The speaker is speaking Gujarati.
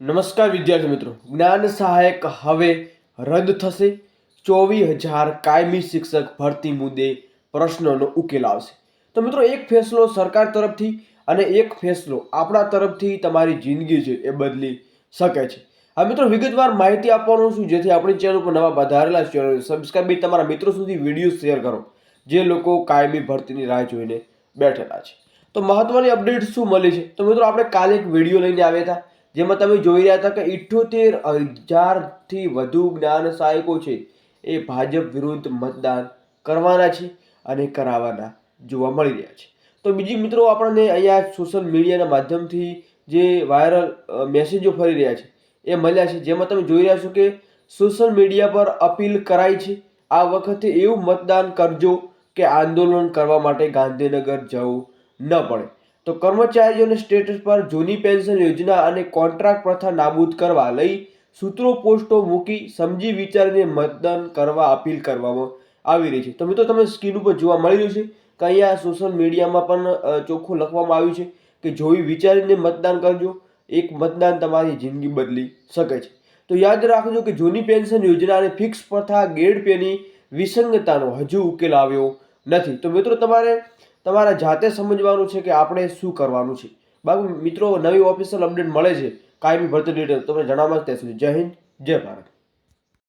નમસ્કાર વિદ્યાર્થી મિત્રો. જ્ઞાન સહાયક હવે રદ થશે. ચોવીસ હજાર કાયમી શિક્ષક ભરતી મુદ્દે પ્રશ્નોનો ઉકેલ આવશે. તો મિત્રો, એક ફેસલો સરકાર તરફથી અને એક ફેસલો આપણા તરફથી તમારી જિંદગી છે એ બદલી શકે છે. હા મિત્રો, વિગતવાર માહિતી આપવાનું છું. જેથી આપણી ચેનલ પર નવા વધારેલા ચેનલ સબસ્ક્રાઈબ તમારા મિત્રો સુધી વીડિયો શેર કરો. જે લોકો કાયમી ભરતીની રાહ જોઈને બેઠેલા છે. તો મહત્વની અપડેટ શું મળી છે? તો મિત્રો, આપણે કાલે એક વીડિયો લઈને આવ્યા હતા. જેમાં તમે જોઈ રહ્યા હતા કે ઇઠ્ઠોતેર હજારથી વધુ જ્ઞાન સહાયકો છે એ ભાજપ વિરુદ્ધ મતદાન કરવાના છે અને કરાવવાના જોવા મળી રહ્યા છે. તો બીજી મિત્રો આપણને અહીંયા સોશિયલ મીડિયાના માધ્યમથી જે વાયરલ મેસેજો ફરી રહ્યા છે એ મળ્યા છે. જેમાં તમે જોઈ રહ્યા છો કે સોશિયલ મીડિયા પર અપીલ કરાઈ છે. આ વખતે એવું મતદાન કરજો કે આંદોલન કરવા માટે ગાંધીનગર જવું ન પડે. તો કર્મચારીઓને સ્ટેટસ પર જૂની પેન્શન યોજના અને કોન્ટ્રાક્ટ પ્રથા નાબૂદ કરવા લઈ સૂત્રો પોસ્ટો મૂકી સમજી વિચારીને મતદાન કરવા અપીલ કરવામાં આવી રહી છે. તો મિત્રો, તમે સ્ક્રીન ઉપર જોવા મળી રહ્યું છે કે અહીંયા સોશિયલ મીડિયામાં પણ ચોખ્ખું લખવામાં આવ્યું છે કે જોઈ વિચારીને મતદાન કરજો, એક મતદાન તમારી જિંદગી બદલી શકે છે. તો યાદ રાખજો કે જૂની પેન્શન યોજના અને ફિક્સ પ્રથા ગેડ પેની વિસંગતાનો હજુ ઉકેલ આવ્યો નથી. તો મિત્રો, તમારે તમારા જાતે સમજવાનું છે કે આપણે શું કરવાનું છે. બાકી મિત્રો, નવી ઓફિશિયલ અપડેટ મળે છે. કાયમી ભરતી ડિટેલ તમને જણાવવા ત્યાં સુધી જય હિન્દ, જય ભારત.